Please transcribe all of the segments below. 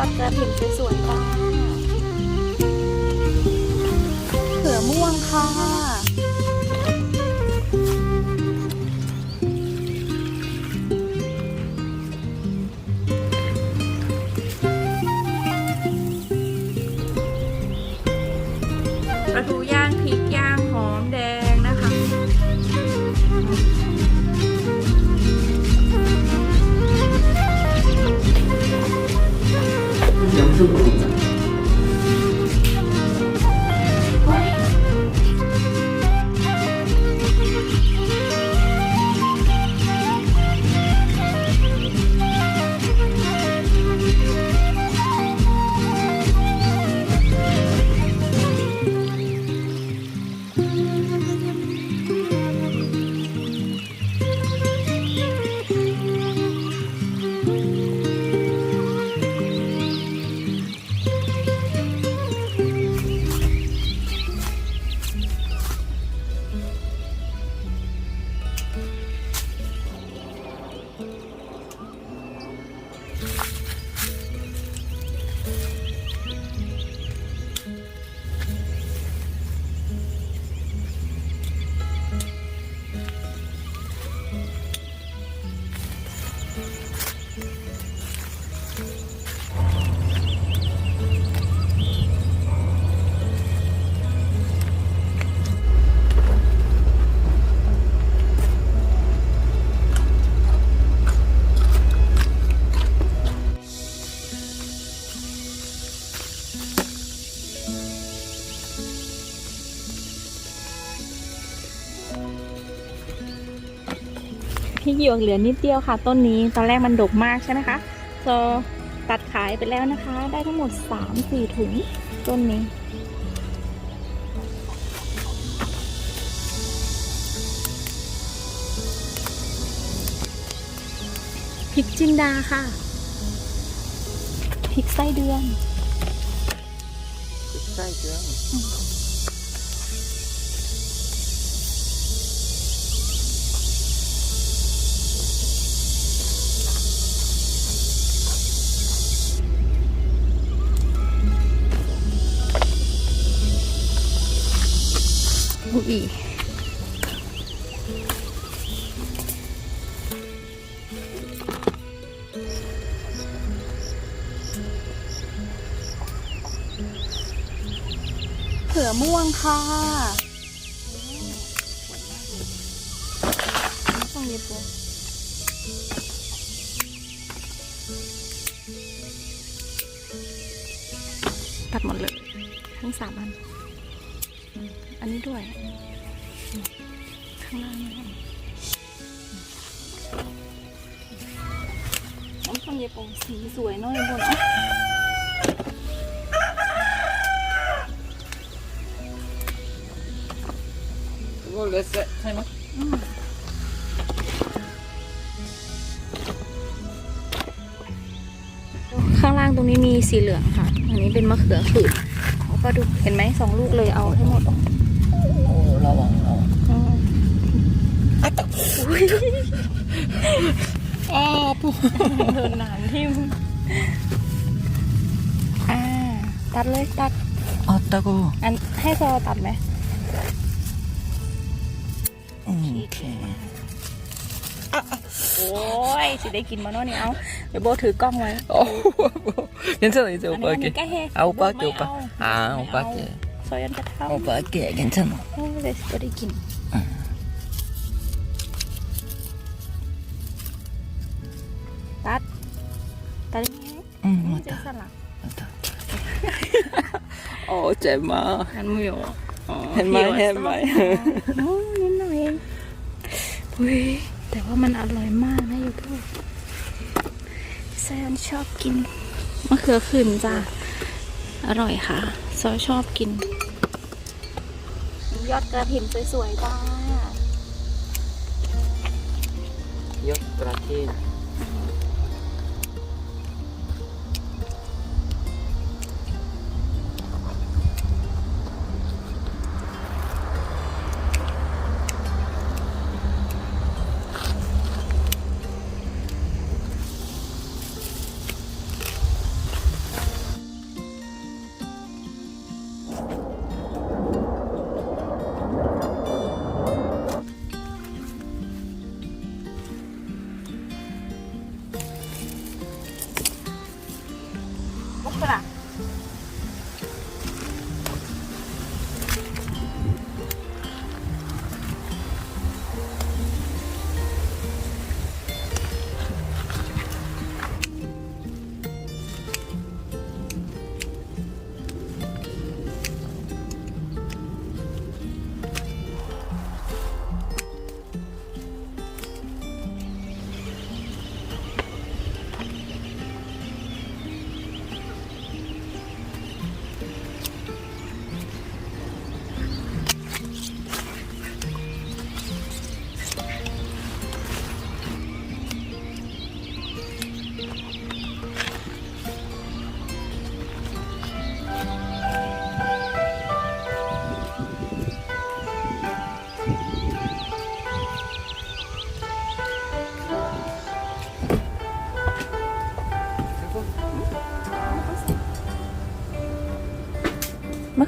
อดกระถิ่นสวยๆจ้าเขือม่วงค่ะ to ที่หยวกเหลือนิดเดียวค่ะ ต้นนี้ตอนแรกมันดกมากใช่ไหมคะจะตัดขายไปแล้วนะคะ ได้ทั้งหมด 3-4 ถุงต้นนี้พริกจินดาค่ะพริกไส้เดือนพริกไส้เดือน ค่ะต้องเย็บปูตัดหมดเลย ทั้งสามอัน อันนี้ด้วย ข้างล่างนี่น้ำส้มเยปงสีสวยน้อยบนอะ ここレッセ買います。 ข้างล่างตรงนี้มีสีเหลืองค่ะ อันนี้เป็นมะเขือขืนเอาก็ดูเห็นไหมสองลูกเลยเอาให้หมด おお、ラワン、ラワン。 อืม あー、ぽ。 โดนหนามทิ่มอ่า ตัดเลยตัด あったこ。 อันให้ซอตัดไหม โอเคโอ้ยสิได้กินมาเนาะนี่เอาเดี๋ยวโบถือกล้องไว้ 괜찮아 이제 오빠 할게 아 오빠 할게 오빠 아 오빠 할게 서연한테 타 오빠 할게 괜찮아 내 스토리긴 낫 다른 응 맞다 맞다 어 제마 안 무요 어, 헬마이 헬마이ุ้ยแต่ว่ามันอร่อยมากนะยูทูบแซนชอบกินมะเขือขื่นจ้ะอร่อยค่ะซอยชอบกิน ยอดกระถิ่นสวยๆจ้ายอดกระถิ่น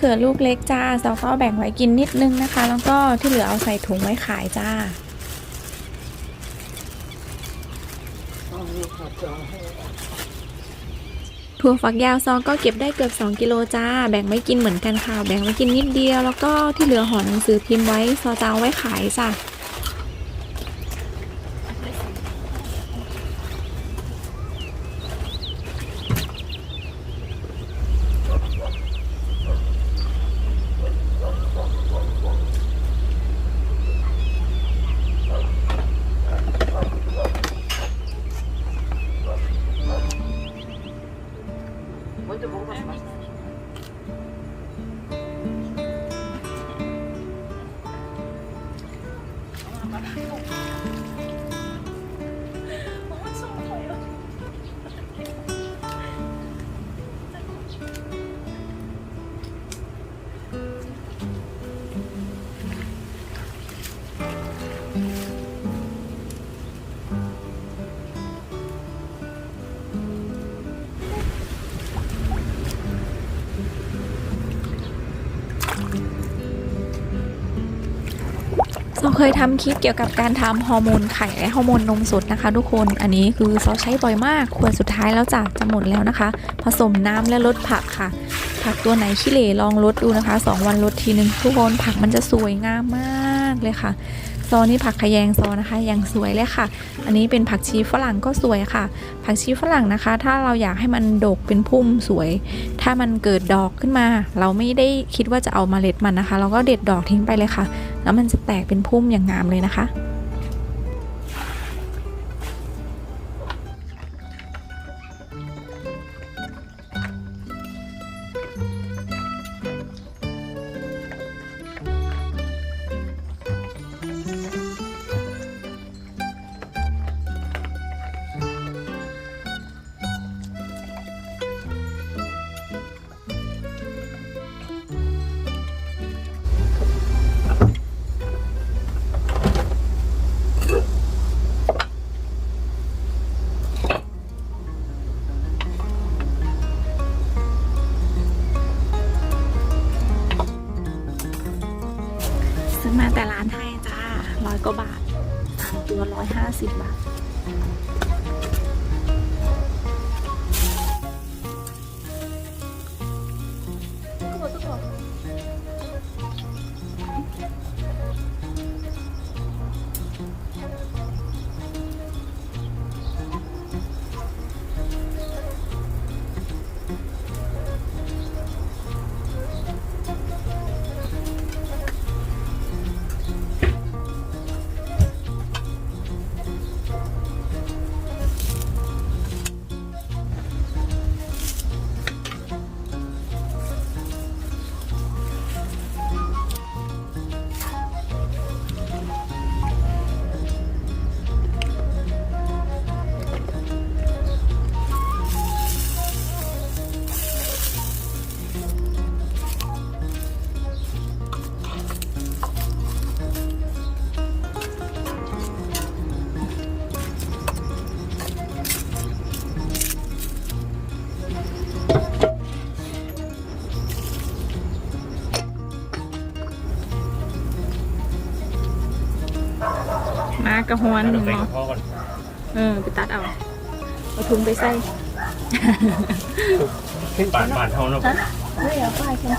เขือลูกเล็กจ้าเราก็แบ่งไว้กินนิดนึงนะคะ แล้วก็ที่เหลือเอาใส่ถุงไว้ขายจ้าถั่วฝักยาวซองก็เก็บได้เกือบ 2 กิโลจ้า แบ่งไว้กินเหมือนกันค่ะ แบ่งไว้กินนิดเดียว แล้วก็ที่เหลือห่อหนังสือพิมพ์ไว้ซอจะเอาไว้ขายจ้ะ เราเคยทำคลิปเกี่ยวกับการทำฮอร์โมนไข่และฮอร์โมนนมสดนะคะ ทุกคน อันนี้คือเราใช้บ่อยมาก ควรสุดท้ายแล้วจ้ะจะหมดแล้วนะคะ ผสมน้ำและลดผักค่ะ ผักตัวไหนขี้เหร่ลองลดดูนะคะ 2 วันลดทีนึงทุกคนผักมันจะสวยงามมากเลยค่ะ ซอนี่ผักขยงซอนะคะยังสวยเลยค่ะ อันนี้เป็นผักชีฝรั่งก็สวยค่ะ ผักชีฝรั่งนะคะ ถ้าเราอยากให้มันดกเป็นพุ่มสวย ถ้ามันเกิดดอกขึ้นมา เราไม่ได้คิดว่าจะเอามาเล็ดมันนะคะ เราก็เด็ดดอกทิ้งไปเลยค่ะ แล้วมันจะแตกเป็นพุ่มอย่างงามเลยนะคะ แต่ร้านให้จ้าร้อยกว่าบาทตัวร้อยห้าสิบบาท กระหวนหนึ่งใส่เนาะกระเพาะก่อนเออไปตัดเอาเอาถุงไปใส่บาทบาทเท่านั้นเฮ้ยเอาไปฉัน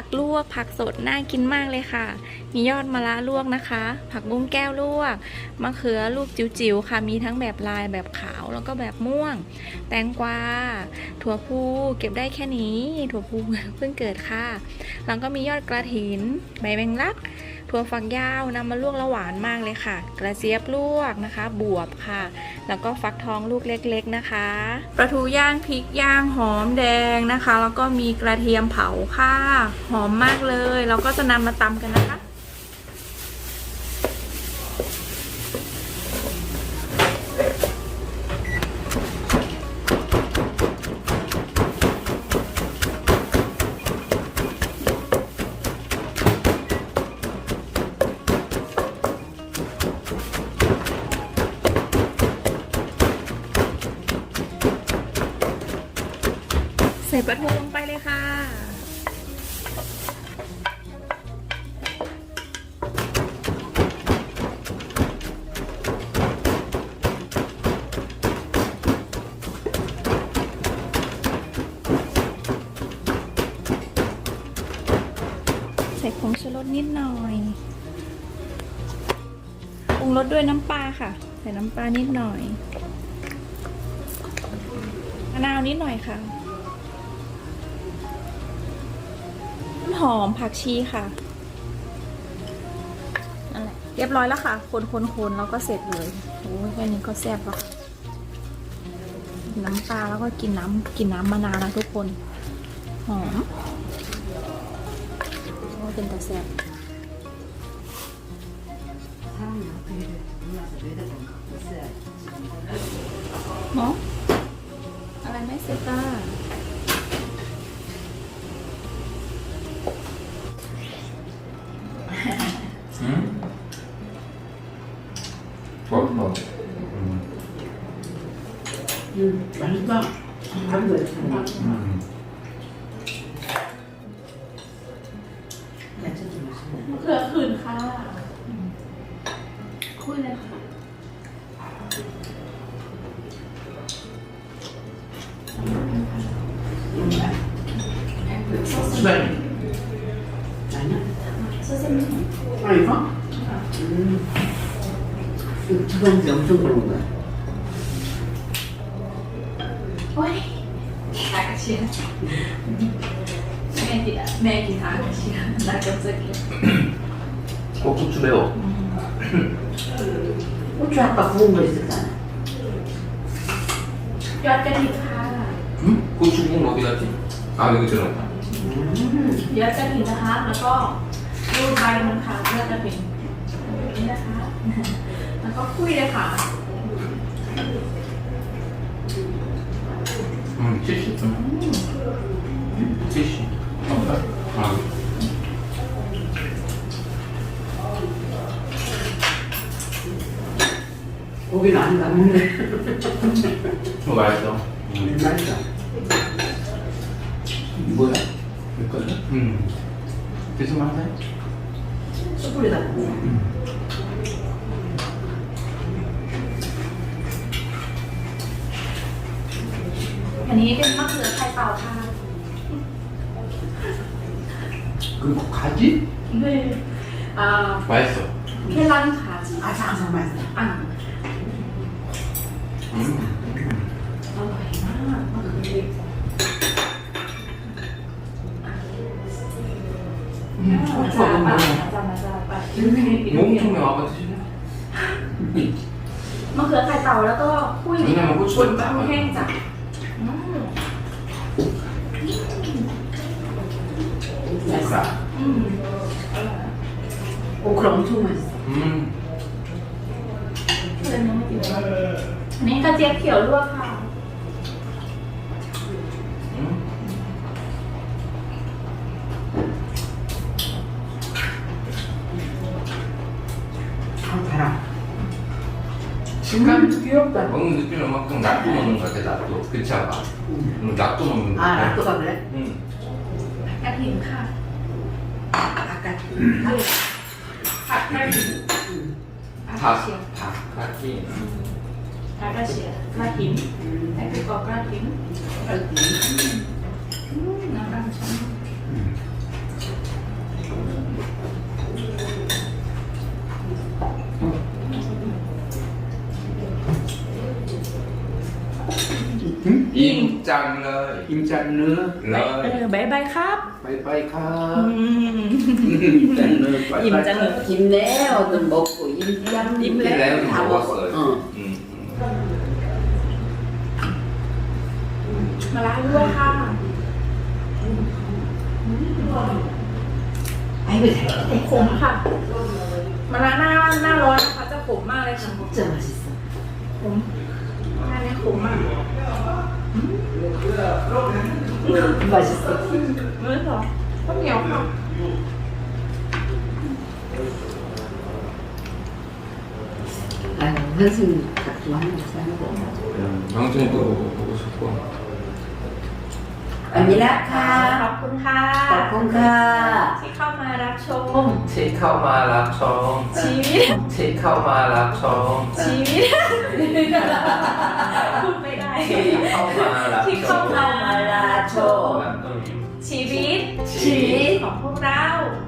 ผักลวก ผักสดน่ากินมากเลยค่ะ มียอดมะระลวกนะคะ ผักบุ้งแก้วลวก มะเขือลูกจิ๋วๆค่ะ มีทั้งแบบลายแบบขาว แล้วก็แบบม่วง แตงกวา ถั่วพูเก็บได้แค่นี้ ถั่วพูเพิ่งเกิดค่ะ แล้วก็มียอดกระถิน ใบแมงลัก ถั่วฝักยาวนำมาลวกแล้วหวานมากเลยค่ะ กระเจี๊ยบลวกนะคะ บวบค่ะ แล้วก็ฟักทองลูกเล็กๆนะคะ ปลาทูย่างพริกย่างหอมแดงนะคะ แล้วก็มีกระเทียมเผาค่ะ หอมมากเลยเราก็จะนำมาตำกันนะคะ ปลาทูลงไปเลยค่ะ ใส่ผงชูรสนิดหน่อยปรุงรสด้วยน้ำปลาค่ะ ใส่น้ำปลานิดหน่อยมะนาวนิดหน่อยค่ะ นหอมผักชีค่ะนั่นแหละเรียบร้อยแล้วค่ะ คนคนคนแล้วก็เสร็จเลยโอ้ยแค่นี้ก็แซ่บแล้วค่ะน้ำปลาแล้วก็กินน้ำกินน้ำมะนาวนะทุกคน หอมโอ้ยเป็นแต่แซ่บหมออะไรไม่เสร็จอะ 음, 맛있다. 한 거야, 한 거. 음. 야채도 맛있네. มะเขือขื่นค่ะ คุยเลยค่ะ 수박이. 아니야? 아, 이거? 음. 이거 두꺼운데 엄청 그런 거야. โอ้ยทากระเชียนแม่กินอะแม่กินทากระเชียนแล้วก็จะกิน 어, 고추 매워. 고추 아까 구운 거 있었잖아. ยอดกระถิ่นค่ะ 응? 고추 국물 어디 갔지? 아, 여기 들어갔다. 음. ยอดกระถิ่นนะคะ แล้วก็รูดใบมันค่ะยอดกระถิ่นนี่นะคะ แล้วก็คุยเลยค่ะ 음, 70. 음. 70. 아. 고기는 안 남네. 이거 맛있어. 음, 맛있어. 이거야? 여기까지? 음. 계속 맛있어? 숯불에다 구 อันนี้เป็นมะเขือไข่เปล่าค่ะ 그뭐 가지? 네. 아, 맛있어. 계란 가지. 아, 장사 맛있어. 아, 음. 음, 맞아, 좋아, 너무 맞아, 맛있어. 맞아, 맞아, 맞아. 몸통에 아빠 드실래? มะเขือไข่เต่าแล้วก็คุย 왜냐면 고추 บนบะแห้งจ้ะอื 맛있어. 오크라. อืม 오크라 엄청 맛있어. 음. เลยน้องไม่กินอันนี้กระเจี๊ยบเขียวลวกค่ะ 음. 아, 달아. 식감? 귀엽다. 먹는 느낌은 막 낫도 먹는 것 같아, 낫도. 그치, 아빠? 음, 낫도 먹는 것 아, 같아. 라또가 그래? 응. กระถิ่นค่ะ 아까 ผักข้าวผักผักผักที่ผักกระเชียกระถิ่นไอ้คือกอกระถิ่นกระถิ่น 임장 러 임장 너 เออบายบายครับ 바이바이 카 อืม 임장 너 อิ่มจังเลย 김내 얻어 먹고 임장 임래? 레몬 다 먹었어요. 먹어. 어. 응. มาล้างด้วยค่ะ 아이고 잘했대. ขมค่ะมาล้างหน้าหน้าร้อนนะคะจะขมมากเลยค่ะ 진짜 맛있어. ขมหน้านี้ขมมาก 맛있어. เนื้อหรอข้าวเหนียวค่ะ 아유, 현승 닭도 하나 사는 거. 영준이도 보고 싶고. 아미라 ข 카. อบคุณค่ะ 덕분카. ที่เข้ามารับชม ที่เข้ามารับชม ชีวิต ที่เข้ามารับชม ชีวิตพูดไม่ได้ ที่เข้ามาละที่เข้ามาลาชมชีวิตชีวิตของพวกเรา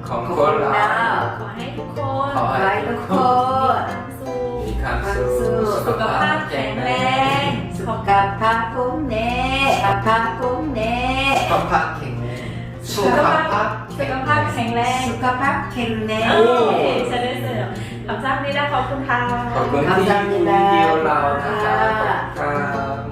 ของคนเรา ขอให้ทุกคนขอให้ทุกคนมีความสุขสุขภาพแข็งแรงสุขภาพคุ้มเน่สุขภาพคุ้มเน่สุขภาพแข็งแรงสุขภาพสุขภาพแข็งแรงสุขภาพแข็งแรงเสนอเสนอคำสั่งนี้นะขอบคุณค่ะขอบคุณที่ดูเดีโอเรานะคะขบค่ะ